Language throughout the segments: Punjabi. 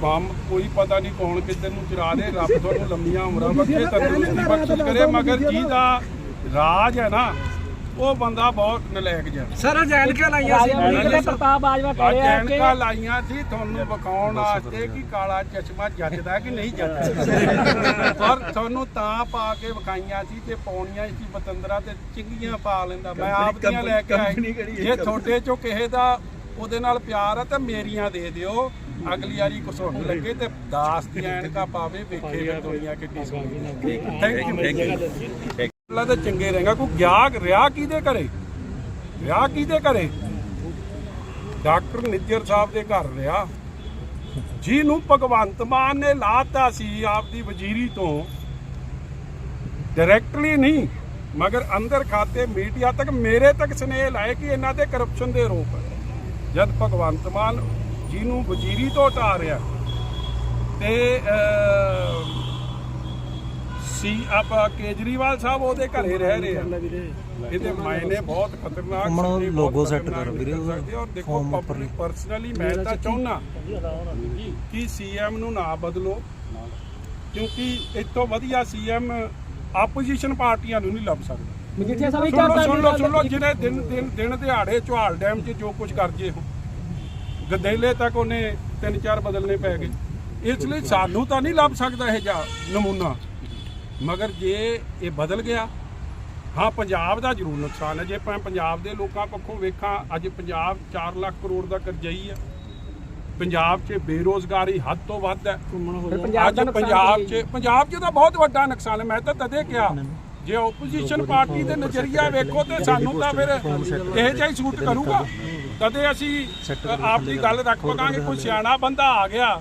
ਕੋਈ ਪਤਾ ਨਹੀਂ ਕੌਣ ਕਿੱਧਰ ਨੂੰ ਚਰਾ ਦੇ ਰੱਬ ਤੁਹਾਨੂੰ ਲੰਮੀਆਂ ਉਮਰਾਂ ਬਖਸ਼ੇ ਤੰਦਰੁਸਤੀ ਬਖਸ਼ਿਸ਼ ਕਰੇ ਮਗਰ ਜਿਹਦਾ ਰਾਜ ਹੈ ਨਾ ਉਹ ਬੰਦਾ ਬਹੁਤ ਨਲਾਇਕ ਜਿਹਾ। ਸਰ ਜੈਨ ਕਿਉਂ ਲਾਈਆਂ ਸੀ ਦੇ ਪ੍ਰਤਾਪ ਬਾਜਵਾ ਕਹਿ ਰਿਹਾ ਕਿ ਐਨਕਾਂ ਲਾਈਆਂ ਸੀ ਤੁਹਾਨੂੰ ਵਿਖਾਉਣ ਵਾਸਤੇ ਕਿ ਕਾਲਾ ਚਸ਼ਮਾ ਜੱਜਦਾ ਕਿ ਨਹੀਂ ਜੱਜਦਾ। ਪਰ ਤੁਹਾਨੂੰ ਤਾਂ ਪਾ ਕੇ ਵਿਖਾਈਆਂ ਸੀ ਤੇ ਪਾਉਣੀਆਂ ਸੀ ਬਤੰਦਰਾ ਤੇ ਚਿੰਗੀਆਂ ਪਾ ਲੈਂਦਾ। ਮੈਂ ਆਪ ਦੀਆਂ ਲੈ ਕੇ ਆਈ। ਜੇ ਤੁਹਾਡੇ ਚੋਂ ਕਿਸੇ ਦਾ ਉਹਦੇ ਨਾਲ ਪਿਆਰ ਆ ਤਾਂ ਮੇਰੀਆਂ ਦੇ ਦਿਓ। ਅਗਲੀ ਵਾਰੀ ਕੁਛ ਹੁਣ ਲੱਗੇ ਤੇ ਦਾਸ ਦੀਆਂ ਐਨਕਾਂ ਪਾਵੇ ਵੇਖੇ ਫਿਰ ਦੁਨੀਆ ਕਿੱਡੀ ਸੋਹਣੀ thank you thank you Allah ਤਾਂ ਚੰਗੇ ਰਹੇਗਾ। ਕੋਈ ਗਿਆ ਰਿਆ ਕਿਹਦੇ ਘਰੇ? ਰਿਆ ਕਿਹਦੇ ਘਰੇ? ਡਾਕਟਰ ਨਿੱਜਰ ਸਾਹਿਬ ਦੇ ਘਰ ਰਿਹਾ। ਜਿਹਨੂੰ ਭਗਵੰਤ ਮਾਨ ਨੇ ਲਾਤਾ ਸੀ ਆਪਦੀ ਵਜ਼ੀਰੀ ਤੋਂ। ਡਾਇਰੈਕਟਲੀ ਨਹੀਂ ਮਗਰ ਅੰਦਰ ਖਾਤੇ ਮੀਡੀਆ ਤੱਕ ਮੇਰੇ ਤੱਕ ਸਨੇਹ ਲਾਏ ਕਿ ਇਹਨਾਂ ਤੇ ਕਰਪਸ਼ਨ ਦੇ ਆਰੋਪ ਹੈ ਜਦ ਭਗਵੰਤ ਮਾਨ ਜਿਹਨੂੰ ਵਜ਼ੀਰੀ ਤੋਂ ਹਟਾ ਰਿਹਾ ਤੇ ਸੀ ਆਪਾਂ ਕੇਜਰੀਵਾਲ ਸਾਹਿਬ ਉਹਦੇ ਘਰੇ ਰਹਿ ਰਹੇ ਆ। ਇਹਦੇ ਮਾਇਨੇ ਬਹੁਤ ਖਤਰਨਾਕ ਬਹੁਤ set ਖਤਰਨਾਕ ਕਰੋ ਵੀਰੇ, ਔਰ ਦੇਖੋ। ਪਰਸਨਲੀ ਮੈਂ ਤਾਂ ਚਾਹੁੰਨਾ ਕਿ ਸੀਐਮ ਨੂੰ ਨਾ ਬਦਲੋ ਕਿਉਂਕਿ ਇਸ ਤੋਂ ਵਧੀਆ ਸੀਐਮ ਆਪੋਜੀਸ਼ਨ ਪਾਰਟੀਆਂ ਨੂੰ ਨਹੀਂ ਲੱਭ ਸਕਦਾ। ਮਜੀਠੀਆ ਸਾਹਿਬ ਸੁਣ ਲਓ ਸੁਣ ਲਓ ਸੁਣ ਲਓ ਜਿਹੜੇ ਦਿਨ ਦਿਨ ਦਿਨ ਦਿਹਾੜੇ ਚੌਹਾਲ ਡੈਮ 'ਚ ਜੋ ਕੁਝ ਕਰ ਜੇ ਹੋ ਗਦੇਲੇ ਤੱਕ ਉਹਨੇ ਤਿੰਨ ਚਾਰ ਬਦਲਨੇ ਪੈ ਗਏ। ਇਸ ਲਈ ਸਾਨੂੰ ਤਾਂ ਨਹੀਂ ਲੱਭ ਸਕਦਾ ਇਹ ਜਾ ਨਮੂਨਾ। ਮਗਰ ਜੇ ਇਹ ਬਦਲ ਗਿਆ ਹਾਂ ਪੰਜਾਬ ਦਾ ਜ਼ਰੂਰ ਨੁਕਸਾਨ ਹੈ। ਜੇ ਆਪਾਂ ਪੰਜਾਬ ਦੇ ਲੋਕਾਂ ਪੱਖੋਂ ਵੇਖਾਂ ਅੱਜ ਪੰਜਾਬ 4 ਲੱਖ ਕਰੋੜ ਦਾ ਕਰਜ਼ਈ ਹੈ। ਪੰਜਾਬ 'ਚ ਬੇਰੋਜ਼ਗਾਰੀ ਹੱਦ ਤੋਂ ਵੱਧ ਹੈ। ਪੰਜਾਬ ਅੱਜ ਪੰਜਾਬ 'ਚ ਪੰਜਾਬ 'ਚ ਤਾਂ ਬਹੁਤ ਵੱਡਾ ਨੁਕਸਾਨ ਹੈ। ਮੈਂ ਤਾਂ ਤਦੇ ਕਿਹਾ ਜੇ ਆਪੋਜੀਸ਼ਨ ਪਾਰਟੀ ਦੇ ਨਜ਼ਰੀਆ ਵੇਖੋ ਤੇ ਸਾਨੂੰ ਤਾਂ ਫਿਰ ਇਹ ਜਿਹਾ ਹੀ ਸੂਟ ਕਰੂਗਾ। ਤਦੇ ਅਸੀਂ ਅ, ਆਪਦੀ ਗੱਲ ਰੱਖ ਪਕਾਂਗੇ ਕੋਈ ਸਿਆਣਾ ਬੰਦਾ ਆ ਗਿਆ।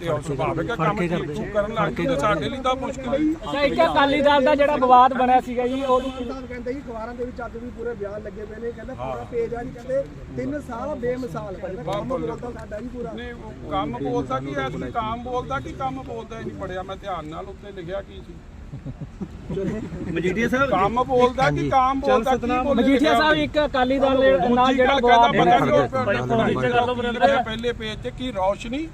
ਤੇ ਉਹ ਸੁਭਾਵਿਕ ਕੰਮ ਠੀਕ ਕਰਨ ਲੱਗ ਤੇ ਸਾਡੇ ਲਈ ਤਾਂ ਮੁਸ਼ਕਿਲ ਹੈ। ਅੱਛਾ ਇੱਕ ਅਕਾਲੀ ਦਲ ਦਾ ਜਿਹੜਾ ਵਿਵਾਦ ਬਣਿਆ ਸੀਗਾ ਜੀ ਉਹ ਕਹਿੰਦੇ ਜੀ ਅਖਬਾਰਾਂ ਦੇ ਵਿੱਚ ਅੱਜ ਵੀ ਪੂਰੇ ਬਿਆਨ ਲੱਗੇ ਪਏ ਨੇ ਕਹਿੰਦਾ ਪੂਰਾ ਪੇਜ ਆ ਜੀ ਕਹਿੰਦੇ 3 ਸਾਲ ਬੇਮਿਸਾਲ ਕੰਮ ਬੋਲਦਾ ਸਾਡਾ ਜੀ ਪੂਰਾ। ਨਹੀਂ ਉਹ ਕੰਮ ਬੋਲਦਾ ਕੀ ਐ ਤੁਸੀਂ ਕੰਮ ਬੋਲਦਾ ਕੀ ਕੰਮ ਬੋਲਦਾ? ਹੀ ਨਹੀਂ ਪੜਿਆ ਮੈਂ ਧਿਆਨ ਨਾਲ ਉੱਤੇ ਲਿਖਿਆ ਕੀ ਸੀ। ਮਜੀਠੀਆ ਸਾਹਿਬ ਕੰਮ ਬੋਲਦਾ ਕੀ ਕੰਮ ਬੋਲਦਾ ਕੀ ਮਜੀਠੀਆ ਸਾਹਿਬ ਇੱਕ ਅਕਾਲੀ ਦਲ ਦੇ ਨਾਲ ਜਿਹੜਾ ਵਿਵਾਦ ਪਤਾ ਨਹੀਂ ਉਹ ਪਹਿਲੇ ਪੇਜ ਤੇ ਕੀ ਰੌਸ਼ਨੀ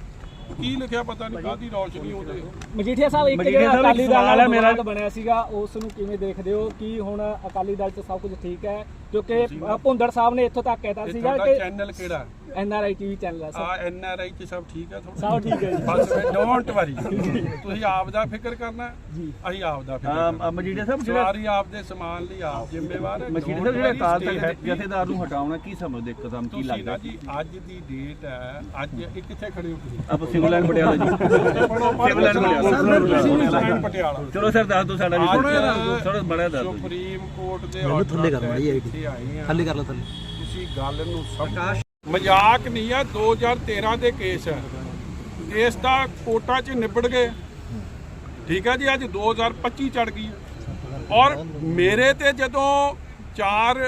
ਕੀ ਲਿਖਿਆ ਪਤਾ ਨਹੀਂ ਕਾਦੀ ਰੌਸ਼ਨੀ ਉਹਦੇ। ਮਜੀਠੀਆ ਸਾਹਿਬ ਇੱਕ ਜਿਹੜਾ ਅਕਾਲੀ ਦਲ ਨਾਲ ਮੇਰਾ। ਬਣਿਆ ਸੀਗਾ ਉਸ ਨੂੰ ਕਿਵੇਂ ਦੇਖਦੇ ਹੋ? ਕਿ ਹੁਣ ਅਕਾਲੀ ਦਲ 'ਚ ਸਭ ਕੁਝ ਠੀਕ ਹੈ? ਕਿਉਂਕਿ ਭੁੰਦੜ ਸਾਹਿਬ ਨੇ ਇੱਥੋਂ ਤੱਕ ਕਹਿਤਾ ਸੀਗਾ ਤੁਹਾਡਾ ਕਿ ਚੈਨਲ ਕਿਹੜਾ ਐਨਆਰਆਈ ਟੀਵੀ ਚੈਨਲ ਹੈ ਸਰ ਆ ਐਨ ਆਰ ਆਈ ਚ ਸਭ ਠੀਕ ਹੈ ਤੁਹਾਡਾ ਸਭ ਠੀਕ ਹੈ ਜੀ ਬਸ ਡੋਂਟ ਵਰੀ ਤੁਸੀਂ ਆਪ ਦਾ ਫਿਕਰ ਕਰਨਾ ਜੀ ਅਸੀਂ ਆਪ ਦਾ ਫਿਕਰ ਕਰਨਾ ਮਜੀਠੀਆ ਸਾਹਿਬ ਜਿਹੜਾ ਸਾਰੀ ਆਪ ਦੇ ਸਮਾਨ ਲਈ ਆਪ ਜ਼ਿੰਮੇਵਾਰ ਹੈ ਮਜੀਠੀਆ ਸਾਹਿਬ ਜਿਹੜਾ ਤਖਤ happy। ਜਥੇਦਾਰ ਨੂੰ ਹਟਾਉਣਾ ਕੀ ਸਮਝਦੇ ਇੱਕਦਮ ਕੀ ਲੱਗਦਾ ਜੀ ਅੱਜ ਦੀ ਡੇਟ ਹੈ ਅੱਜ ਇਹ ਕਿੱਥੇ ਖੜੇ ਹੋ ਤੁਸੀਂ ਆਪਾਂ civil line Patiala ji civil line Patiala civil line Patiala ਚਲੋ ਸਰ ਦੱਸ ਦਿਓ ਸਾਡਾ ਵੀ ਥੋੜਾ ਬੜਾ ਦੱਸ ਦਿਓ। ਸੁਪਰੀਮ ਕੋਰਟ ਦੇ ਮੈਨੂੰ ਥੱਲੇ ਕਰ ਮਾੜੀ ਆਈ ਇੱਥੇ ਆਏ ਆ। ਥੱਲੇ ਕਰ ਲਓ ਥੱਲੇ। ਤੁਸੀਂ ਗੱਲ ਨੂੰ ਸਮਝ। ਮਜ਼ਾਕ ਨਹੀਂ ਆ 2013 ਦੇ ਕੇਸ ਹੈ ਕੇਸ ਤਾਂ ਕੋਰਟਾਂ 'ਚ ਨਿਬੜ ਗਏ। ਠੀਕ ਹੈ ਜੀ ਅੱਜ 2025 ਚੜ ਗਈ। ਔਰ ਮੇਰੇ ਤੇ ਜਦੋਂ ਚਾਰ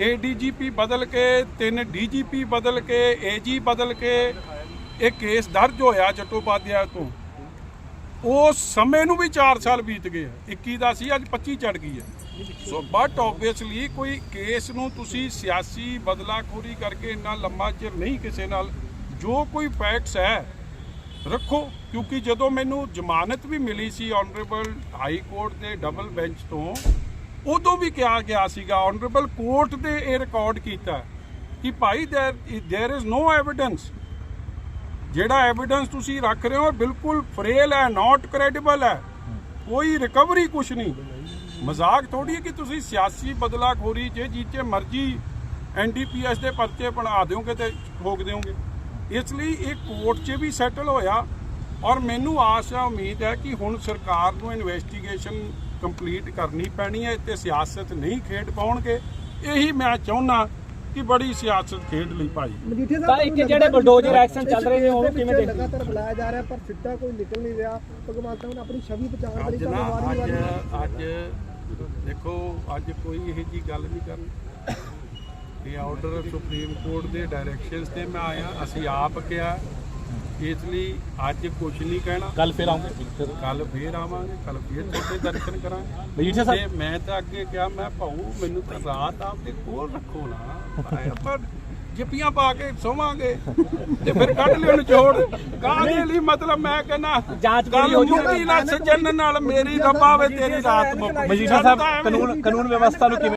ਏਡੀਜੀਪੀ ਬਦਲ ਕੇ ਤਿੰਨ ਡੀਜੀਪੀ ਬਦਲ ਕੇ ਏਜੀ ਬਦਲ ਕੇ ਇਹ ਕੇਸ ਦਰਜ ਹੋਇਆ ਚਟੋਪਾਧਿਆ ਤੋਂ ਉਸ ਸਮੇਂ ਨੂੰ ਵੀ 4 ਸਾਲ ਬੀਤ ਗਏ ਆ। 21 ਦਾ ਸੀ ਅੱਜ 25 ਚੜ ਗਈ ਹੈ ਸੋ ਬਟ ਆਬਵੀਅਸਲੀ ਕੋਈ ਕੇਸ ਨੂੰ ਤੁਸੀਂ ਸਿਆਸੀ ਬਦਲਾਖੋਰੀ ਕਰਕੇ ਇੰਨਾ ਲੰਮਾ ਚਿਰ ਨਹੀਂ ਕਿਸੇ ਨਾਲ ਜੋ ਕੋਈ ਫੈਕਟਸ ਹੈ ਰੱਖੋ ਕਿਉਂਕਿ ਜਦੋਂ ਮੈਨੂੰ ਜ਼ਮਾਨਤ ਵੀ ਮਿਲੀ ਸੀ ਆਨਰੇਬਲ ਹਾਈ ਕੋਰਟ ਦੇ ਡਬਲ ਬੈਂਚ ਤੋਂ ਉਦੋਂ ਵੀ ਕਿਹਾ ਗਿਆ ਸੀਗਾ ਆਨਰੇਬਲ ਕੋਰਟ ਦੇ ਇਹ ਰਿਕਾਰਡ ਕੀਤਾ ਕਿ ਭਾਈ there there is no evidence ਜਿਹੜਾ ਐਵੀਡੈਂਸ ਤੁਸੀਂ ਰੱਖ ਰਹੇ ਹੋ ਬਿਲਕੁਲ ਫਰੇਲ ਹੈ ਨਾਟ ਕ੍ਰੈਡੀਬਲ ਹੈ ਕੋਈ ਰਿਕਵਰੀ ਕੁਛ ਨਹੀਂ ਮਜ਼ਾਕ ਥੋੜੀ ਹੈ ਕਿ ਤੁਸੀਂ ਸਿਆਸੀ ਬਦਲਾਖੋਰੀ ਜੇ ਜੀਤੇ ਮਰਜ਼ੀ ਐਨਡੀਪੀਐਸ ਦੇ ਪਰਚੇ ਬਣਾ ਦਿਓਗੇ ਤੇ ਠੋਕ ਦਿਓਗੇ। ਇਸ ਲਈ ਇਹ ਕੋਰਟ 'ਚ ਵੀ ਸੈਟਲ ਹੋਇਆ ਔਰ ਮੈਨੂੰ ਆਸ ਹੈ ਉਮੀਦ ਹੈ ਕਿ ਹੁਣ ਸਰਕਾਰ ਨੂੰ ਇਨਵੈਸਟੀਗੇਸ਼ਨ ਕੰਪਲੀਟ ਕਰਨੀ ਪੈਣੀ ਹੈ ਤੇ ਸਿਆਸਤ ਨਹੀਂ ਖੇਡ ਪਾਉਣਗੇ। ਇਹੀ ਮੈਂ ਚਾਹੁੰਦਾ ਕਿ ਬੜੀ ਸਿਆਸਤ ਖੇਡ ਲਈ ਭਾਈ। ਤਾਂ ਇੱਕ ਜਿਹੜੇ bulldozer action ਚੱਲ ਰਹੇ ਨੇ, ਉਹਨੂੰ ਕਿਵੇਂ ਦੇਖਦੇ? ਲਗਾਤਾਰ ਬੁਲਾਇਆ ਜਾ ਰਿਹਾ ਪਰ ਸਿੱਟਾ ਕੋਈ ਨਿਕਲ ਨਹੀਂ ਰਿਹਾ। ਭਗਵੰਤ ਮਾਨ ਆਪਣੀ ਛਵੀ ਬਚਾਉਣ ਲਈ ਅੱਜ ਅੱਜ ਦੇਖੋ ਅੱਜ ਕੋਈ ਇਹੋ ਜੀ ਗੱਲ ਨਹੀਂ ਕਰਨੀ। ਇਹ ਆਰਡਰ ਸੁਪਰੀਮ ਕੋਰਟ ਦੇ ਡਾਇਰੈਕਸ਼ਨਸ ਤੇ ਮੈਂ ਆਇਆ ਅਸੀਂ ਆਪ ਕਿਹਾ ਇਸ ਲਈ ਅੱਜ ਕੁਝ ਨਹੀਂ ਕਹਿਣਾ। ਕੱਲ ਫੇਰ ਆਉਂਗੇ ਕੱਲ ਫੇਰ। ਆਵਾਂਗੇ ਕੱਲ ਫੇਰ ਤੁਹਾਡੇ ਦਰਸ਼ਨ ਕਰਾਂਗੇ। ਮੈਂ ਤਾਂ ਅੱਗੇ ਕਿਹਾ ਮੈਂ ਭਾਊ ਮੈਨੂੰ ਤਾਂ ਰਾਤ ਆਪਦੇ ਕੋਲ ਰੱਖੋ ਨਾ। ਪਰ ਜਿੱਪੀਆਂ ਪਾ ਕੇ ਸੋਵਾਂਗੇ ਤੇ ਫਿਰ ਕੱਢ ਲਿਓ ਨਿਚੋੜ। ਕਾਹਦੇ ਲਈ ਮਤਲਬ ਮੈਂ ਕਹਿੰਦਾ ਜਾਂਚ ਪੂਰੀ ਹੋ ਜੂਗੀ। ਨਾ ਸੱਜਣ ਨਾਲ ਮੇਰੀ ਰੱਬਾ ਵੇ ਤੇਰੀ ਰਾਤ ਮੁੱਕ ਮਜੀਠਾ ਸਾਹਿਬ ਕਾਨੂੰਨ ਕਾਨੂੰਨ ਵਿਵਸਥਾ ਨੂੰ ਕਿਵੇਂ